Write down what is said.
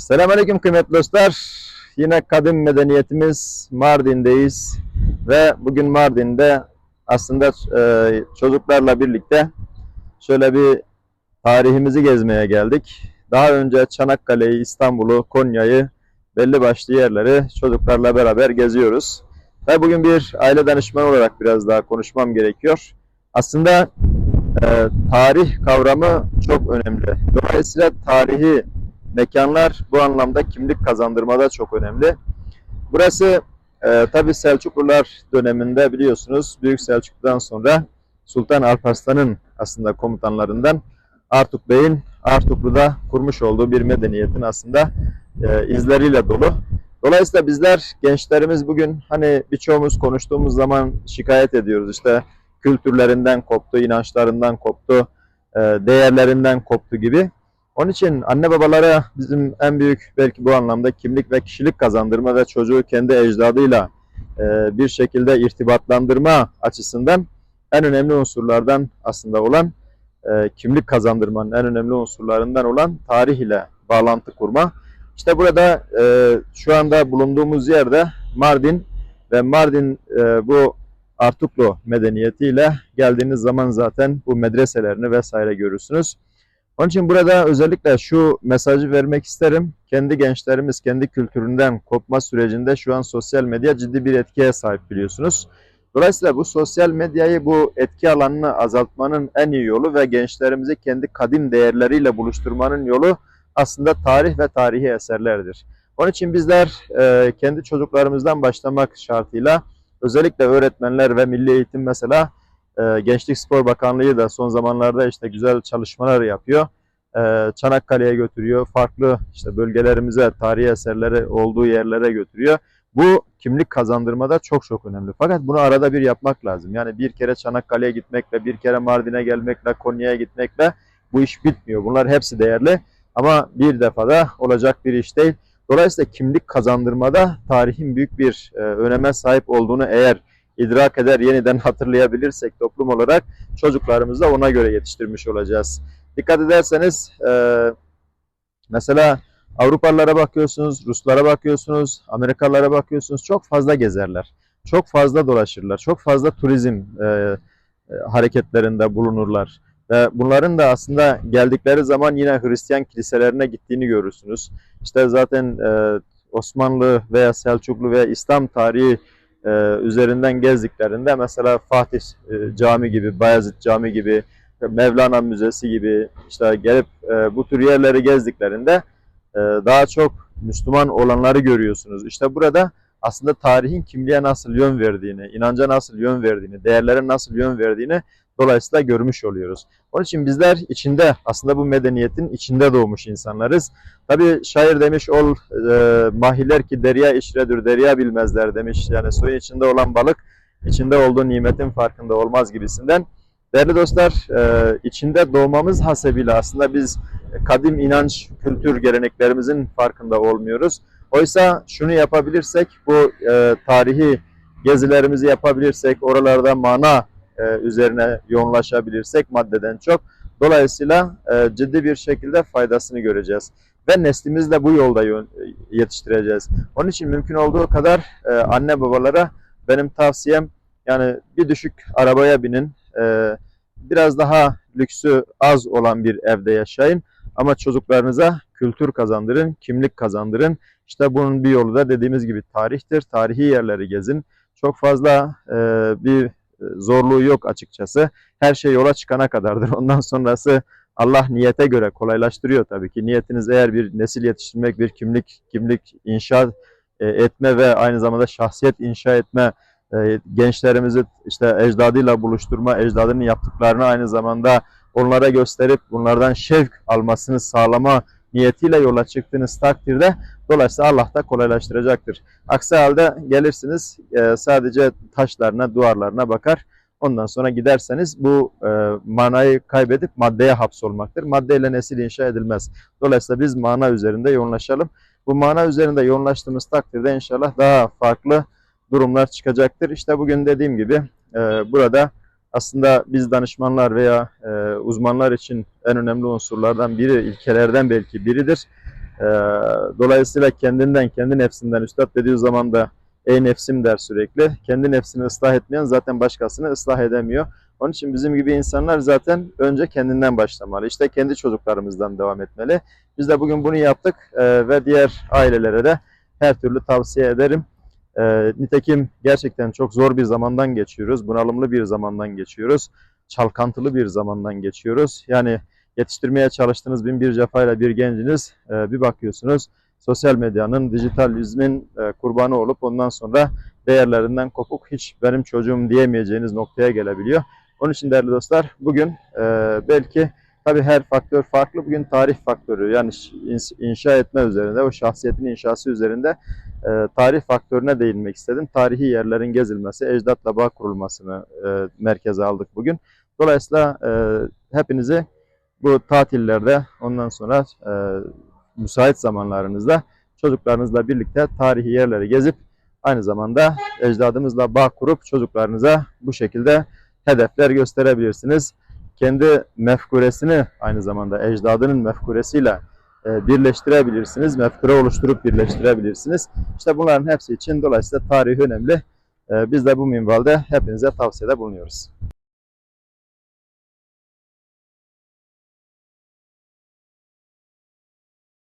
Selamünaleyküm kıymetli dostlar. Yine kadim medeniyetimiz Mardin'deyiz ve bugün Mardin'de aslında e, çocuklarla birlikte şöyle bir tarihimizi gezmeye geldik. Daha önce Çanakkale'yi, İstanbul'u, Konya'yı, belli başlı yerleri çocuklarla beraber geziyoruz. Ve bugün bir aile danışmanı olarak biraz daha konuşmam gerekiyor. Aslında e, tarih kavramı çok önemli. Dolayısıyla tarihi mekanlar bu anlamda kimlik kazandırmada çok önemli. Burası e, tabi Selçuklular döneminde biliyorsunuz Büyük Selçuklu'dan sonra Sultan Alparslan'ın aslında komutanlarından Artuk Bey'in Artuklu'da kurmuş olduğu bir medeniyetin aslında e, izleriyle dolu. Dolayısıyla bizler gençlerimiz bugün hani birçoğumuz konuştuğumuz zaman şikayet ediyoruz işte kültürlerinden koptu, inançlarından koptu, e, değerlerinden koptu gibi. Onun için anne babalara bizim en büyük belki bu anlamda kimlik ve kişilik kazandırma ve çocuğu kendi ecdadıyla e, bir şekilde irtibatlandırma açısından en önemli unsurlardan aslında olan e, kimlik kazandırmanın en önemli unsurlarından olan tarih ile bağlantı kurma. İşte burada e, şu anda bulunduğumuz yerde Mardin ve Mardin e, bu Artuklu medeniyetiyle geldiğiniz zaman zaten bu medreselerini vesaire görürsünüz. Onun için burada özellikle şu mesajı vermek isterim. Kendi gençlerimiz kendi kültüründen kopma sürecinde şu an sosyal medya ciddi bir etkiye sahip biliyorsunuz. Dolayısıyla bu sosyal medyayı bu etki alanını azaltmanın en iyi yolu ve gençlerimizi kendi kadim değerleriyle buluşturmanın yolu aslında tarih ve tarihi eserlerdir. Onun için bizler e, kendi çocuklarımızdan başlamak şartıyla özellikle öğretmenler ve milli eğitim mesela e, Gençlik Spor Bakanlığı da son zamanlarda işte güzel çalışmalar yapıyor. E, Çanakkale'ye götürüyor, farklı işte bölgelerimize, tarihi eserleri olduğu yerlere götürüyor. Bu kimlik kazandırmada çok çok önemli. Fakat bunu arada bir yapmak lazım. Yani bir kere Çanakkale'ye gitmekle, bir kere Mardin'e gelmekle, Konya'ya gitmekle bu iş bitmiyor. Bunlar hepsi değerli ama bir defada olacak bir iş değil. Dolayısıyla kimlik kazandırmada tarihin büyük bir e, öneme sahip olduğunu eğer idrak eder, yeniden hatırlayabilirsek toplum olarak çocuklarımızı da ona göre yetiştirmiş olacağız. Dikkat ederseniz e, mesela Avrupalılara bakıyorsunuz, Ruslara bakıyorsunuz, Amerikalılara bakıyorsunuz çok fazla gezerler. Çok fazla dolaşırlar. Çok fazla turizm e, e, hareketlerinde bulunurlar. Ve bunların da aslında geldikleri zaman yine Hristiyan kiliselerine gittiğini görürsünüz. İşte zaten e, Osmanlı veya Selçuklu veya İslam tarihi e, üzerinden gezdiklerinde mesela Fatih e, Cami gibi, Bayezid Cami gibi, Mevlana Müzesi gibi işte gelip e, bu tür yerleri gezdiklerinde e, daha çok Müslüman olanları görüyorsunuz. İşte burada aslında tarihin kimliğe nasıl yön verdiğini, inanca nasıl yön verdiğini, değerlere nasıl yön verdiğini dolayısıyla görmüş oluyoruz. Onun için bizler içinde aslında bu medeniyetin içinde doğmuş insanlarız. Tabi şair demiş ol e, mahiler ki derya işredir derya bilmezler demiş. Yani suyun içinde olan balık içinde olduğu nimetin farkında olmaz gibisinden. Değerli dostlar e, içinde doğmamız hasebiyle aslında biz kadim inanç, kültür, geleneklerimizin farkında olmuyoruz. Oysa şunu yapabilirsek bu e, tarihi gezilerimizi yapabilirsek oralarda mana e, üzerine yoğunlaşabilirsek maddeden çok. Dolayısıyla e, ciddi bir şekilde faydasını göreceğiz. Ve neslimizi de bu yolda yetiştireceğiz. Onun için mümkün olduğu kadar e, anne babalara benim tavsiyem yani bir düşük arabaya binin. E, biraz daha lüksü az olan bir evde yaşayın. Ama çocuklarınıza kültür kazandırın, kimlik kazandırın. İşte bunun bir yolu da dediğimiz gibi tarihtir. Tarihi yerleri gezin. Çok fazla e, bir zorluğu yok açıkçası. Her şey yola çıkana kadardır. Ondan sonrası Allah niyete göre kolaylaştırıyor tabii ki. Niyetiniz eğer bir nesil yetiştirmek, bir kimlik kimlik inşa e, etme ve aynı zamanda şahsiyet inşa etme, e, gençlerimizi işte ecdadıyla buluşturma, ecdadının yaptıklarını aynı zamanda onlara gösterip bunlardan şevk almasını sağlama niyetiyle yola çıktığınız takdirde dolayısıyla Allah da kolaylaştıracaktır. Aksi halde gelirsiniz e, sadece taşlarına, duvarlarına bakar. Ondan sonra giderseniz bu e, manayı kaybedip maddeye hapsolmaktır. Maddeyle nesil inşa edilmez. Dolayısıyla biz mana üzerinde yoğunlaşalım. Bu mana üzerinde yoğunlaştığımız takdirde inşallah daha farklı durumlar çıkacaktır. İşte bugün dediğim gibi e, burada aslında biz danışmanlar veya e, uzmanlar için en önemli unsurlardan biri, ilkelerden belki biridir. Ee, dolayısıyla kendinden, kendi nefsinden üstad dediği zaman da ey nefsim der sürekli. Kendi nefsini ıslah etmeyen zaten başkasını ıslah edemiyor. Onun için bizim gibi insanlar zaten önce kendinden başlamalı. İşte kendi çocuklarımızdan devam etmeli. Biz de bugün bunu yaptık ee, ve diğer ailelere de her türlü tavsiye ederim. Ee, nitekim gerçekten çok zor bir zamandan geçiyoruz. Bunalımlı bir zamandan geçiyoruz. Çalkantılı bir zamandan geçiyoruz. Yani yetiştirmeye çalıştığınız bin bir cefayla bir genciniz e, bir bakıyorsunuz sosyal medyanın, dijitalizmin e, kurbanı olup ondan sonra değerlerinden kopuk hiç benim çocuğum diyemeyeceğiniz noktaya gelebiliyor. Onun için değerli dostlar bugün e, belki tabii her faktör farklı. Bugün tarih faktörü yani inşa etme üzerinde, o şahsiyetin inşası üzerinde e, tarih faktörüne değinmek istedim. Tarihi yerlerin gezilmesi, ecdatla bağ kurulmasını e, merkeze aldık bugün. Dolayısıyla e, hepinizi bu tatillerde ondan sonra e, müsait zamanlarınızda çocuklarınızla birlikte tarihi yerleri gezip aynı zamanda ecdadımızla bağ kurup çocuklarınıza bu şekilde hedefler gösterebilirsiniz. Kendi mefkuresini aynı zamanda ecdadının mefkuresiyle birleştirebilirsiniz. Mefkure oluşturup birleştirebilirsiniz. İşte bunların hepsi için dolayısıyla tarih önemli. E, Biz de bu minvalde hepinize tavsiyede bulunuyoruz.